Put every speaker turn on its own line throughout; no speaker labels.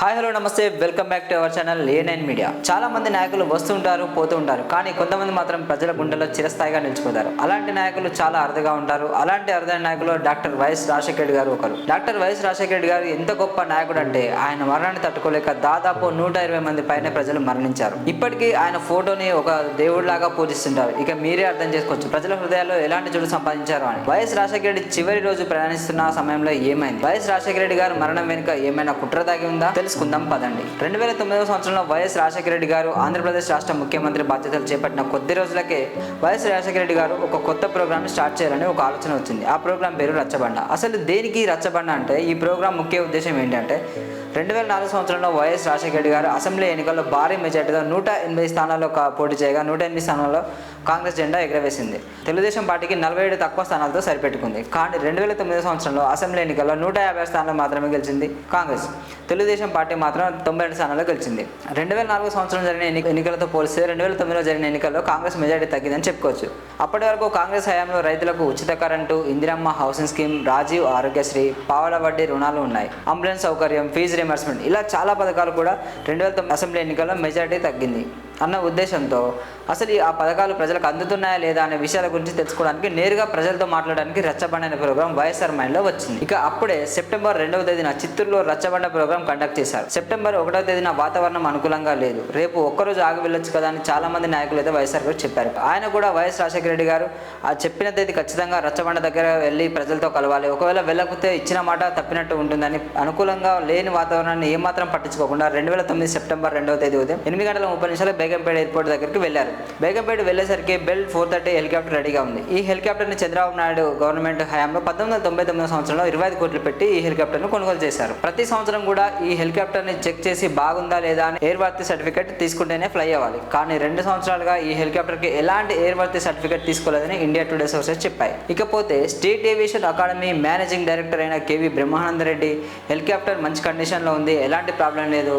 Hi hello నమస్తే. Welcome back to our channel A nine media. చాలా మంది నాయకులు వస్తుంటారు పోతూ ఉంటారు కానీ కొంతమంది మాత్రం ప్రజల గుండెల్లో చిరస్థాయిగా నిలిచిపోతారు. అలాంటి నాయకులు చాలా అరుదుగా ఉంటారు. అలాంటి అరుదైన నాయకులు డాక్టర్ వైఎస్ రాజశేఖర్ రెడ్డి గారు ఒకరు. డాక్టర్ వైఎస్ రాజశేఖర్ రెడ్డి గారు ఎంత గొప్ప నాయకుడు అంటే ఆయన మరణాన్ని తట్టుకోలేక దాదాపు నూట ఇరవై మంది పైన ప్రజలు మరణించారు. ఇప్పటికీ ఆయన ఫోటోని ఒక దేవుడిలాగా పూజిస్తుంటారు. ఇక మీరే అర్థం చేసుకోవచ్చు. ప్రజల హృదయాల్లో ఎలాంటి చోటు సంపాదించారు అని. వైఎస్ రాజశేఖర రెడ్డి చివరి రోజు ప్రయాణిస్తున్న సమయంలో ఏమైంది? వైఎస్ రాజశేఖర రెడ్డి గారు మరణం వెనుక ఏమైనా కుట్ర దాగి ఉందా? తెలుసుకుందాం పదండి. రెండు వేల తొమ్మిదవ సంవత్సరంలో వైఎస్ రాజశేఖర రెడ్డి గారు ఆంధ్రప్రదేశ్ రాష్ట్ర ముఖ్యమంత్రి బాధ్యతలు చేపట్టిన కొద్ది రోజులకే వైఎస్ రాజశేఖర రెడ్డి గారు ఒక కొత్త ప్రోగ్రామ్ స్టార్ట్ చేయాలని ఒక ఆలోచన వచ్చింది. ఆ ప్రోగ్రామ్ పేరు రచ్చబండ. అసలు దేనికి రచ్చబండ అంటే ఈ ప్రోగ్రామ్ ముఖ్య ఉద్దేశం ఏంటంటే రెండు వేల నాలుగు సంవత్సరంలో వైఎస్ రాజశేఖర రెడ్డి గారు అసెంబ్లీ ఎన్నికల్లో భారీ మెజార్టీతో నూట ఎనిమిది స్థానాల్లో పోటీ చేయగా నూట ఎనిమిది స్థానాల్లో కాంగ్రెస్ జెండా ఎగరవేసింది. తెలుగుదేశం పార్టీకి నలభై ఏడు తక్కువ స్థానాలతో సరిపెట్టుకుంది. కానీ రెండు వేల తొమ్మిది సంవత్సరంలో అసెంబ్లీ ఎన్నికల్లో నూట యాభై స్థానాలు మాత్రమే గెలిచింది కాంగ్రెస్. తెలుగుదేశం పార్టీ మాత్రం తొంభై రెండు స్థానాల్లో గెలిచింది. రెండు వేల నాలుగు సంవత్సరం జరిగిన ఎన్ని ఎన్నికలతో పోలిస్తే రెండు వేల తొమ్మిదిలో జరిగిన ఎన్నికల్లో కాంగ్రెస్ మెజార్టీ తగ్గిందని చెప్పుకోవచ్చు. అప్పటి వరకు కాంగ్రెస్ హయాంలో రైతులకు ఉచిత current Indiramma housing scheme Rajiv Aarogyasri పావల వడ్డీ రుణాలు ఉన్నాయి. అంబులెన్స్ సౌకర్యం ఫీజు రిమర్స్మెంట్ ఇలా చాలా పథకాలు కూడా రెండు వేల తొమ్మిది అసెంబ్లీ ఎన్నికల్లో మెజార్టీ తగ్గింది. అన్న ఉద్దేశంతో అసలు ఈ ఆ పథకాలు ప్రజలకు అందుతున్నాయా లేదా అనే విషయాల గురించి తెలుసుకోవడానికి నేరుగా ప్రజలతో మాట్లాడడానికి రచ్చబండ అనే ప్రోగ్రాం వైఎస్ఆర్ మైండ్లో వచ్చింది. ఇక అప్పుడే సెప్టెంబర్ రెండవ తేదీన చిత్తూరులో రచ్చబండ ప్రోగ్రాం కండక్ట్ చేశారు. సెప్టెంబర్ ఒకటో తేదీన వాతావరణం అనుకూలంగా లేదు. రేపు ఒక్కరోజు ఆగి వెళ్ళొచ్చు కదా అని చాలా మంది నాయకులు అయితే వైఎస్ఆర్ గారు చెప్పారు. ఆయన కూడా వైఎస్ రాజశేఖర రెడ్డి గారు ఆ చెప్పిన తేదీ ఖచ్చితంగా రచ్చబండ దగ్గర వెళ్ళి ప్రజలతో కలవాలి. ఒకవేళ వెళ్ళకపోతే ఇచ్చిన మాట తప్పినట్టు ఉంటుందని అనుకూలంగా లేని వాతావరణాన్ని ఏమాత్రం పట్టించుకోకుండా రెండు వేల తొమ్మిది సెప్టెంబర్ రెండవ తేదీ ఉదయం ఎనిమిది గంటల ముప్పై నిమిషాలు బేగంపేట ఎయిర్పోర్ట్ దగ్గరికి వెళ్ళారు. బేగంపేట వెళ్ళేసరికి బెల్ ఫోర్ థర్టీ హెలికాప్టర్ రెడీగా ఉంది. ఈ హెలికాప్టర్ని చంద్రబాబు నాయుడు గవర్నమెంట్ హయాంలో పంతొమ్మిది వందల తొంభై తొమ్మిది సంవత్సరంలో ఇరవై ఐదు కోట్లు పెట్టి ఈ హెలికాప్టర్ను కొనుగోలు చేశారు. ప్రతి సంవత్సరం కూడా ఈ హెలికాప్టర్ని చెక్ చేసి బాగుందా లేదా అని ఎయిర్ వర్తి సర్టిఫికేట్ తీసుకుంటేనే ఫ్లై అవ్వాలి. కానీ రెండు సంవత్సరాలుగా ఈ హెలికాప్టర్కి ఎలాంటి ఎయిర్ వర్తి సర్టిఫికేట్ తీసుకోలేదని ఇండియా టుడే సోర్సెస్ చెప్పాయి. ఇకపోతే state aviation academy managing director అయిన కేవి బ్రహ్మానంద రెడ్డి హెలికాప్టర్ మంచి కండిషన్లో ఉంది ఎలాంటి ప్రాబ్లం లేదు.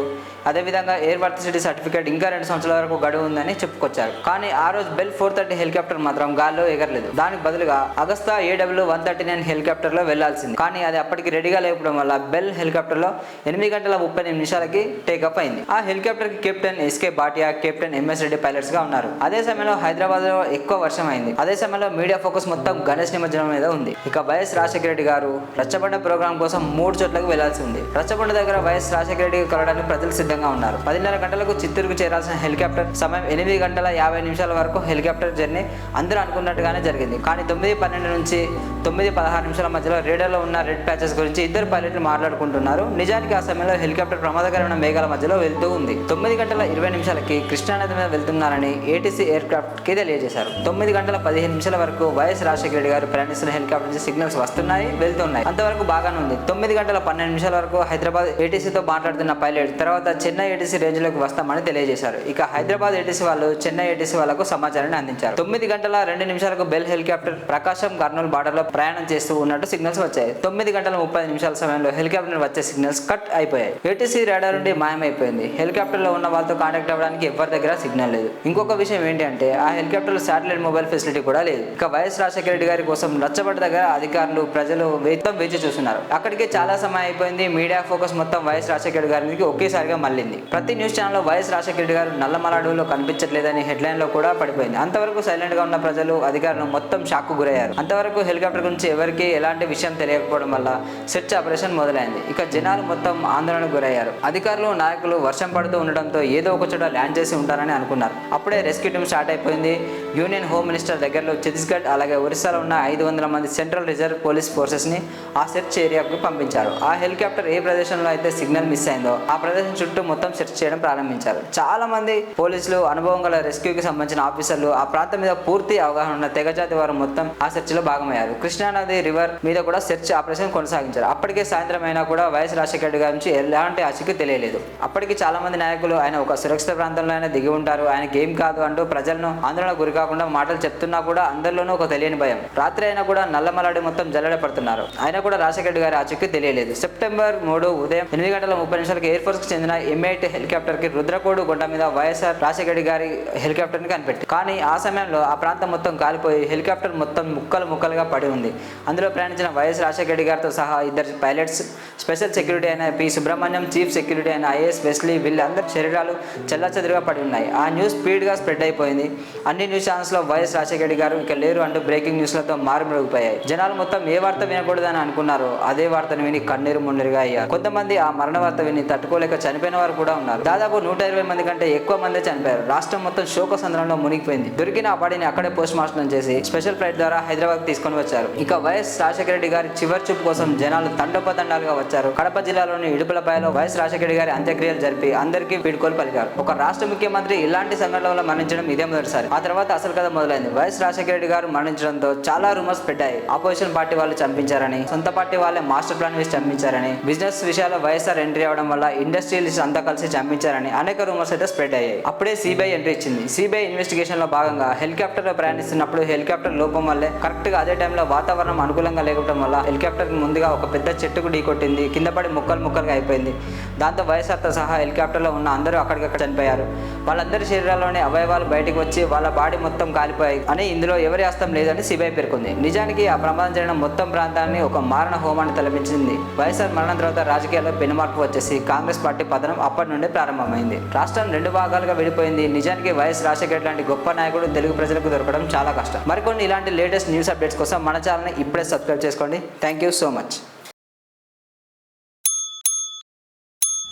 అదేవిధంగా ఎయిర్ వర్తిసిటీ సర్టిఫికేట్ ఇంకా రెండు సంవత్సరాల వరకు గడువు ఉందని చెప్పుకొచ్చారు. కానీ ఆ రోజు బెల్ ఫోర్ థర్టీ హెలికాప్టర్ మాత్రం గాల్లో ఎగరలేదు. దానికి బదులుగా Agusta AW one thirty nine హెలికాప్టర్లో వెళ్ళాల్సింది కానీ అది అప్పటికి రెడీగా లేకపోవడం వల్ల బెల్ హెలికాప్టర్లో ఎనిమిది గంటల ముప్పై ఎనిమిది నిమిషాలకి టేకప్ అయింది. ఆ హెలికాప్టర్కి captain SK Bhatia captain MS Reddy పైలట్స్గా ఉన్నారు. అదే సమయంలో హైదరాబాద్లో ఎక్కువ వర్షం అయింది. అదే సమయంలో మీడియా ఫోకస్ మొత్తం గణేష్ నిమజ్జనం మీద ఉంది. ఇక వైఎస్ రాజశేఖర రెడ్డి గారు రచ్చబండ ప్రోగ్రాం కోసం మూడు చోట్లకు వెళ్ళాల్సి ఉంది. రచ్చబండ దగ్గర వైఎస్ రాజశేఖర రెడ్డి కలవడానికి ప్రజలు సిద్ధంగా ఉన్నారు. పదిన్నర గంటలకు చిత్తూరుకు చేరాల్సిన హెలికాప్టర్ సమయం ఎనిమిది గంటల యాభై నిమిషాల వరకు హెలికాప్టర్ జర్నీ అందరూ అనుకున్నట్టుగానే జరిగింది. కానీ తొమ్మిది పన్నెండు నుంచి తొమ్మిది పదహారు నిమిషాల మధ్యలో రేడర్లో ఉన్న రెడ్ ప్యాచెస్ గురించి ఇద్దరు పైలట్లు మాట్లాడుకుంటున్నారు. నిజానికి ఆ సమయంలో హెలికాప్టర్ ప్రమాదకరమైన మేఘాల మధ్యలో వెళ్తూ ఉంది. తొమ్మిది గంటల ఇరవై నిమిషాలకి కృష్ణానది మీద వెళ్తున్నారని ఏటీసీ ఎయిర్ క్రాఫ్ట్కి తెలియజేశారు. తొమ్మిది గంటల పదిహేను నిమిషాల వరకు వైఎస్ రాజశేఖర రెడ్డి గారు ప్రయాణిస్తున్న హెలికాప్టర్ నుంచి సిగ్నల్స్ వస్తున్నాయి వెళ్తున్నాయి. అంతవరకు బాగానే ఉంది. తొమ్మిది గంటల పన్నెండు నిమిషాల వరకు హైదరాబాద్ ఏటీసీతో మాట్లాడుతున్న పైలట్ తర్వాత చెన్నై ఏటీసీ రేంజ్లోకి వస్తామని తెలియజేశారు. ఇక హైదరాబాద్ ఏటీసీ వాళ్ళు చెన్నై ఏటీసీ వాళ్ళకు సమాచారాన్ని అందించారు. తొమ్మిది గంటల రెండు నిమిషాలకు బెల్ హెలికాప్టర్ ప్రకాశం కర్నూలు బార్డర్లో ప్రయాణం చేస్తూ ఉన్నట్టు సిగ్నల్స్ వచ్చాయి. తొమ్మిది గంటల ముప్పై నిమిషాల సమయంలో హెలికాప్టర్ వచ్చే సిగ్నల్స్ కట్ అయిపోయాయి. ఏటీసీ రాడార్ నుండి మాయమైపోయింది. హెలికాప్టర్లో ఉన్న వాళ్ళతో కాంటాక్ట్ అవ్వడానికి ఎవరి దగ్గర సిగ్నల్ లేదు. ఇంకొక విషయం ఏంటి అంటే ఆ హెలికాప్టర్లో శాటిలైట్ మొబైల్ ఫెసిలిటీ కూడా లేదు. ఇక వైఎస్ రాజశేఖర రెడ్డి గారి కోసం రచ్చబడ్డ దగ్గర అధికారులు ప్రజలు వేతం వేచి చూస్తున్నారు. అక్కడికి చాలా సమయం అయిపోయింది. మీడియా ఫోకస్ మొత్తం వైఎస్ రాజశేఖర రెడ్డి గారికి ఒకేసారిగా మళ్ళింది. ప్రతి న్యూస్ ఛానల్లో వైఎస్ రాజశేఖర రెడ్డి గారు నల్లమల అడవులో కనిపించట్లేదని హెడ్లైన్లో కూడా పడిపోయింది. అంతవరకు సైలెంట్గా ఉన్న ప్రజలు అధికారులు మొత్తం షాక్ గురయ్యారు. అంతవరకు హెలికాప్టర్ గురించి ఎవరికి ఎలాంటి విషయం తెలియకపోవడం వల్ల సెర్చ్ ఆపరేషన్ మొదలైంది. ఇక జనాలు మొత్తం ఆందోళనకు గురయ్యారు. అధికారులు నాయకులు వర్షం పడుతూ ఉండడంతో ఏదో ఒక చోట ల్యాండ్ చేసి ఉంటారని అనుకున్నారు. అప్పుడే రెస్క్యూ టీమ్ స్టార్ట్ అయిపోయింది. యూనియన్ హోమ్ మినిస్టర్ దగ్గరలో ఛత్తీస్గఢ్ అలాగే ఒరిస్సాలో ఉన్న ఐదు వందల మంది సెంట్రల్ రిజర్వ్ పోలీస్ ఫోర్సెస్ని ఆ సెర్చ్ ఏరియాకు పంపించారు. ఆ హెలికాప్టర్ ఏ ప్రదేశంలో అయితే సిగ్నల్ మిస్ అయిందో ఆ ప్రదేశం చుట్టూ మొత్తం సెర్చ్ చేయడం ప్రారంభించారు. చాలా మంది పోలీసులు అనుభవం గల రెస్క్యూకి సంబంధించిన ఆఫీసర్లు ఆ ప్రాంతం మీద పూర్తి అవగాహన ఉన్న తెగజాతి వారు మొత్తం ఆ సెర్చ్లో భాగమయ్యారు. కృష్ణానది రివర్ మీద కూడా సెర్చ్ ఆపరేషన్ కొనసాగించారు. అప్పటికే సాయంత్రం అయినా కూడా వైఎస్ రాజశేఖర రెడ్డి గారి నుంచి ఎలాంటి ఆచూకీ తెలియలేదు. అప్పటికి చాలా మంది నాయకులు ఆయన ఒక సురక్షిత ప్రాంతంలో ఆయన దిగి ఉంటారు. ఆయనకి ఏం కాదు అంటూ ప్రజలను ఆందోళన గురి కాకుండా మాటలు చెప్తున్నా కూడా అందరిలోనూ ఒక తెలియని భయం. రాత్రి అయినా కూడా నల్లమలాడి మొత్తం జల్లడ పడుతున్నారు. ఆయన కూడా రాజశేఖర రెడ్డి గారి ఆచూకీ తెలియలేదు. సెప్టెంబర్ మూడు ఉదయం ఎనిమిది గంటల ముప్పై నిమిషాలకు ఎయిర్ ఫోర్స్కు చెందిన ఎంఐటి హెలికాప్టర్కి రుద్రకోడు గుండ మీద వైఎస్ వైఎస్ఆర్ రాజశేఖర గారి హెలికాప్టర్ని కనిపెట్టి. కానీ ఆ సమయంలో ఆ ప్రాంతం మొత్తం కాలిపోయి హెలికాప్టర్ మొత్తం ముక్కలు ముక్కలుగా పడి ఉంది. అందులో ప్రయాణించిన వైఎస్ రాజశేఖర గారితో సహా ఇద్దరు పైలట్స్ స్పెషల్ సెక్యూరిటీ అయిన పి. సుబ్రహ్మణ్యం చీఫ్ సెక్యూరిటీ అయిన ఐఏఎస్ వెస్లీ వీళ్ళందరి శరీరాలు చెల్లాచెదురుగా పడి ఉన్నాయి. ఆ న్యూస్ స్పీడ్గా స్ప్రెడ్ అయిపోయింది. అన్ని న్యూస్ ఛానల్స్లో వైఎస్ రాజశేఖర గారు ఇక లేరు అంటూ బ్రేకింగ్ న్యూస్లతో మారుమరుగుపోయాయి. జనాలు మొత్తం ఏ వార్త వినకూడదని అనుకున్నారో అదే వార్తను విని కన్నీరు మున్నీరుగా అయ్యారు. కొంతమంది ఆ మరణ వార్త విని తట్టుకోలేక చనిపోయిన వారు కూడా ఉన్నారు. దాదాపు నూట ఇరవై మంది కంటే ఎక్కువ మంది చనిపోయారు. రాష్ట్రం మొత్తం శోక సంద్రంలో మునిగిపోయింది. దొరికిన ఆ బాడీని అక్కడే పోస్ట్ మార్టం చేసి స్పెషల్ ఫ్లైట్ ద్వారా హైదరాబాద్ తీసుకొని వచ్చారు. ఇక వైఎస్ రాజశేఖర రెడ్డి గారి చివరి చూపు కోసం జనాలు తండోపతండాలుగా వచ్చారు. కడప జిల్లాలోని ఇడుపులపాయలో వైఎస్ రాజశేఖర రెడ్డి గారి అంత్యక్రియలు జరిపి అందరికీ వీడ్కోలు పలికారు. ఒక రాష్ట్ర ముఖ్యమంత్రి ఇలాంటి సంఘటనల మరణించడం ఇదే మొదటిసారి. ఆ తర్వాత అసలు కథ మొదలైంది. వైఎస్ రాజశేఖర రెడ్డి గారు మరణించడంతో చాలా రూమర్స్ పెట్టాయి ఆపోజిషన్ పార్టీ వాళ్ళు చంపించారని సొంత పార్టీ వాళ్ళే మాస్టర్ ప్లాన్ వేసి చంపించారని బిజినెస్ విషయాల్లో వైఎస్ఆర్ ఎంట్రీ అవడం వల్ల ఇండస్ట్రియలిస్ట్ అంతా కలిసి చంపించారని అనేక రూమర్స్ అయితే స్ప్రెడ్ అయ్యాయి. అప్పుడే సిబిఐ ఎంట్రీ ఇచ్చింది. సిబిఐ ఇన్వెస్టిగేషన్లో భాగంగా హెలికాప్టర్లో ప్రయాణిస్తున్నప్పుడు హెలికాప్టర్ లోపం వల్లే కరెక్ట్గా అదే టైంలో వాతావరణం అనుకూలంగా లేకపోవడం వల్ల హెలికాప్టర్ ముందుగా ఒక పెద్ద చెట్టుకు ఢీకొట్టింది కింద పడి ముక్కలు ముక్కలుగా అయిపోయింది. దాంతో వైఎస్ఆర్తో సహా హెలికాప్టర్లో ఉన్న అందరూ అక్కడికక్కడ చనిపోయారు. వాళ్ళందరి శరీరాల్లోనే అవయవాలు బయటకు వచ్చి వాళ్ళ బాడీ మొత్తం కాలిపోయాయి అని ఇందులో ఎవరి హస్తం లేదని సిబిఐ పేర్కొంది. నిజానికి ఆ ప్రమాదం జరిగిన మొత్తం ప్రాంతాన్ని ఒక మారణ హోమాన్ని తలపించింది. వైఎస్ఆర్ మరణం తర్వాత రాజకీయాల్లో పెనుమార్పు వచ్చేసి కాంగ్రెస్ పార్టీ పతనం అప్పటి నుండి ప్రారంభమైంది. రాష్ట్రం రెండు భాగాలుగా విడిపోయింది. నిజానికి వైఎస్ రాజశేఖర్ లాంటి గొప్ప నాయకుడు తెలుగు ప్రజలకు దొరకడం చాలా కష్టం. మరికొన్ని ఇలాంటి లేటెస్ట్ న్యూస్ అప్డేట్స్ కోసం మన ఛానల్ని ఇప్పుడే సబ్స్క్రైబ్ చేసుకోండి. Thank you so much.